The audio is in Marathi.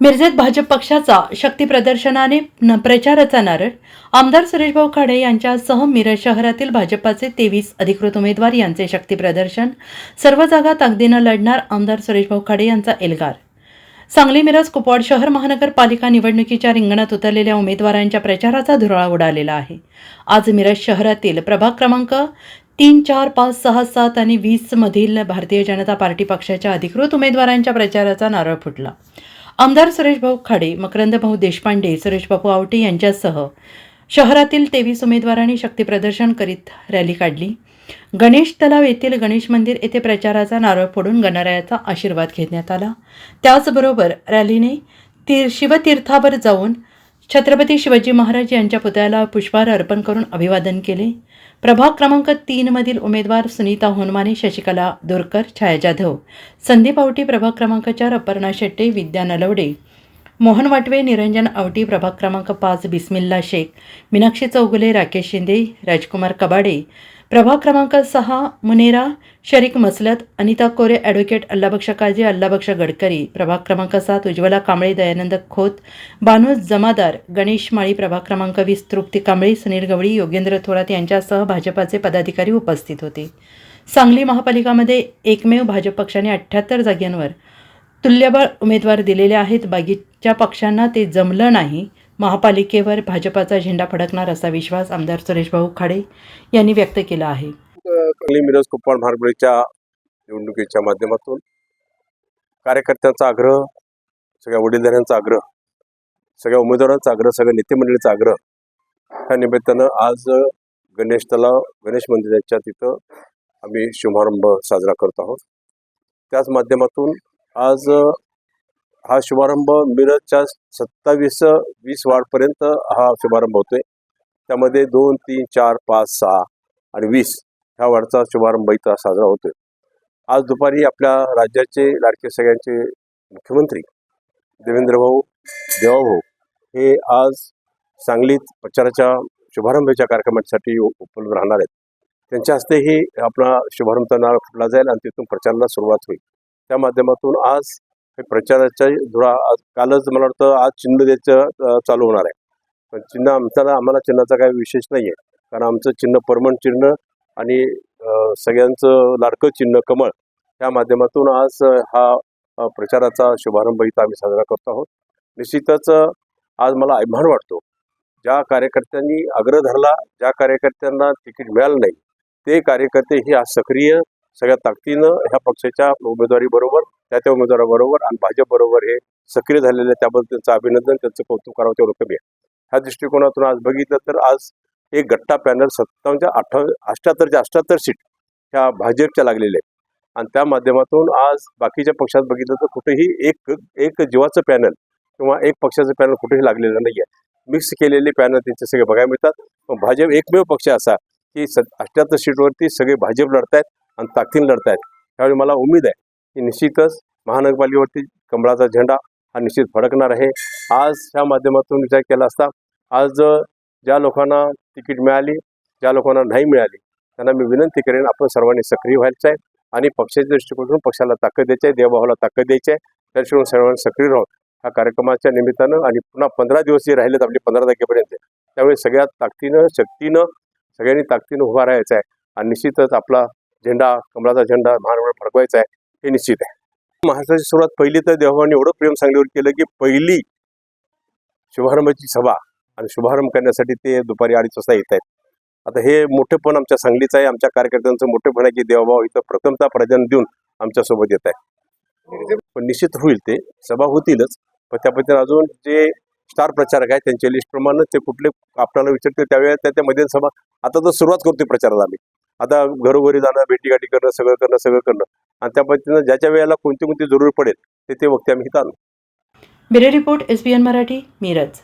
मिरजेत भाजप पक्षाचा शक्ती प्रदर्शनाने न- प्रचाराचा नारळ आमदार सुरेशभाऊ खाडे यांच्यासह मिरज शहरातील भाजपाचे तेवीस अधिकृत उमेदवार यांचे शक्ती प्रदर्शन सर्व जागा ताकदीनं लढणार आमदार सुरेशभाऊ खाडे यांचा एल्गार. सांगली मिरज कुपवाड शहर महानगरपालिका निवडणुकीच्या रिंगणात उतरलेल्या उमेदवारांच्या प्रचाराचा धुराळा उडालेला आहे. आज मिरज शहरातील प्रभाग क्रमांक तीन चार पाच सहा सात आणि वीस मधील भारतीय जनता पार्टी पक्षाच्या अधिकृत उमेदवारांच्या प्रचाराचा नारळ फुटला. आमदार सुरेशभाऊ खाडे मकरंदभाऊ देशपांडे सुरेशबापू आवटे यांच्यासह शहरातील तेवीस उमेदवारांनी शक्तीप्रदर्शन करीत रॅली काढली. गणेश तलाव येथील गणेश मंदिर येथे प्रचाराचा नारळ फोडून गणरायाचा आशीर्वाद घेण्यात आला. त्याचबरोबर रॅलीने तीर शिवतीर्थावर जाऊन छत्रपती शिवाजी महाराज यांच्या पुतळ्याला पुष्पहार अर्पण करून अभिवादन केले. प्रभाग क्रमांक तीनमधील उमेदवार सुनीता होनमाने शशिकला दोरकर छाया जाधव संदीप आवटी प्रभाग क्रमांक चार अपर्णा शेट्टे विद्या नलवडे. मोहन वाटवे निरंजन आवटी प्रभाग क्रमांक पाच बिस्मिल्ला शेख मीनाक्षी चौगुले राकेश शिंदे राजकुमार कबाडे. प्रभाग क्रमांक सहा मुनेरा शरीक मसलत अनिता कोरे ॲडव्होकेट अल्लाबक्ष काजी अल्लाबक्ष गडकरी. प्रभाग क्रमांक सात उज्ज्वला कांबळे दयानंद खोत बानू जमादार गणेश माळी प्रभाग क्रमांक वीस तृप्ती कांबळे सुनील गवळी योगेंद्र थोरात यांच्यासह भाजपाचे पदाधिकारी उपस्थित होते. सांगली महापालिकामध्ये एकमेव भाजप पक्षाने अठ्ठ्याहत्तर जागांवर तुल्यबळ उमेदवार दिलेले आहेत. बाकीच्या पक्षांना ते जमलं नाही. महापालिकेवर भाजपाचा झेंडा फडकणार असा विश्वास आमदार सुरेशभाऊ खाडे यांनी व्यक्त केला आहे. सांगली मिरज कुप्पाड महानगरीच्या निवडणुकीच्या माध्यमातून कार्यकर्त्यांचा आग्रह सगळ्या वडीलधाऱ्यांचा आग्रह सगळ्या उमेदवारांचा आग्रह सगळ्या नेतेमंडळीचा आग्रह त्या निमित्तानं आज गणेश तलाव गणेश मंदिराच्या तिथं आम्ही शुभारंभ साजरा करत आहोत. त्याच माध्यमातून आज हा शुभारंभ मिरजच्या सत्तावीस वीस वार्डपर्यंत हा शुभारंभ होतोय. त्यामध्ये दोन तीन चार पाच सहा आणि वीस ह्या वाढचा शुभारंभ इथं साजरा होतोय. आज दुपारी आपल्या राज्याचे लाडके सगळ्यांचे मुख्यमंत्री देवेंद्रभाऊ देवाभाऊ हे आज सांगलीत प्रचाराच्या शुभारंभाच्या कार्यक्रमासाठी उपलब्ध राहणार आहेत. त्यांच्या हस्ते ही आपला शुभारंभ नारळ फुटला जाईल आणि तिथून प्रचाराला सुरुवात होईल. त्या माध्यमातून आज हे प्रचाराच्या धुरा आज कालच मला वाटतं आज चिन्ह द्यायचं चालू होणार आहे. पण चिन्ह आमच्याला आम्हाला चिन्हाचा काही विशेष नाही आहे कारण आमचं चिन्ह परमन चिन्ह आणि सगळ्यांचं लाडकं चिन्ह कमळ या माध्यमातून आज हा प्रचाराचा शुभारंभ इथं आम्ही साजरा करत आहोत. निश्चितच आज मला अभिमान वाटतो ज्या कार्यकर्त्यांनी आग्रह धरला ज्या कार्यकर्त्यांना तिकीट मिळालं नाही ते कार्यकर्ते हे आज सक्रिय सगळ्या ताकदीनं ह्या पक्षाच्या उमेदवारीबरोबर त्या त्या उमेदवाराबरोबर आणि भाजपबरोबर हे सक्रिय झालेले त्याबद्दल त्यांचं अभिनंदन त्यांचं कौतुक करावं तेवढं कमी आहे. ह्या दृष्टिकोनातून आज बघितलं तर आज एक गट्टा पॅनल सत्तावन्नच्या अठ्ठा अष्ट्याहत्तरच्या अष्ट्याहत्तर सीट ह्या भाजपच्या लागलेल्या आहेत. आणि त्या माध्यमातून आज बाकीच्या पक्षात बघितलं तर कुठेही एक एक जीवाचं पॅनल किंवा एक पक्षाचं पॅनल कुठेही लागलेलं नाही आहे मिक्स केलेले पॅनल त्यांचे सगळे बघायला मिळतात. भाजप एकमेव पक्ष असा की स अष्ट्याहत्तर सीटवरती सगळे भाजप लढत आहेत आणि ताकदीने लढतायत. त्यावेळी मला उमेद आहे की निश्चितच महानगरपालिकेवरती कमळाचा झेंडा हा निश्चित फडकणार आहे. आज ह्या माध्यमातून विचार केला असता आज ज्या लोकांना तिकीट मिळाली ज्या लोकांना नाही मिळाली त्यांना मी विनंती करेन आपण सर्वांनी सक्रिय व्हायचं आहे आणि पक्षाच्या दृष्टिकोनातून पक्षाला ताकद द्यायची आहे देवभावाला ताकद द्यायची आहे. त्या सर्वांनी सक्रिय राहून ह्या कार्यक्रमाच्या निमित्तानं आणि पुन्हा पंधरा दिवस जे राहिलेत आपले पंधरा तारखेपर्यंत त्यावेळी सगळ्या ताकदीनं शक्तीनं सगळ्यांनी ताकदीनं उभा राहायचं आहे. आणि निश्चितच आपला झेंडा कमळाचा झेंडा महाराष्ट्र फडकवायचा आहे हे निश्चित आहे. महाराष्ट्राची सुरुवात पहिली तर देवाने एवढं प्रेम सांगलीवर केलं की पहिली शुभारंभाची सभा आणि शुभारंभ करण्यासाठी ते दुपारी अडीच वाजता येत आहेत. आता हे मोठेपण आमच्या सांगलीचं आहे आमच्या कार्यकर्त्यांचं मोठेपण आहे की देवभाव इथं प्रथमता प्राधान्य देऊन आमच्यासोबत येत आहे पण निश्चित होईल ते सभा होतीलच पण त्या पद्धतीने अजून जे स्टार प्रचारक आहेत त्यांच्या लिस्टप्रमाणे ते कुठले आपल्याला विचारते त्यावेळेला त्या त्यामध्ये सभा आता तर सुरुवात करतोय प्रचाराला आम्ही. आता घरोघरी जाणं भेटीगाठी करणं सगळं करणं सगळं करणं. आणि त्या पद्धतीनं ज्याच्या वेळेला कोणती कोणती जरूर पडेल ते ते वक्ते आम्ही इथं आणू. Bureau report S B N Marathi Miraj.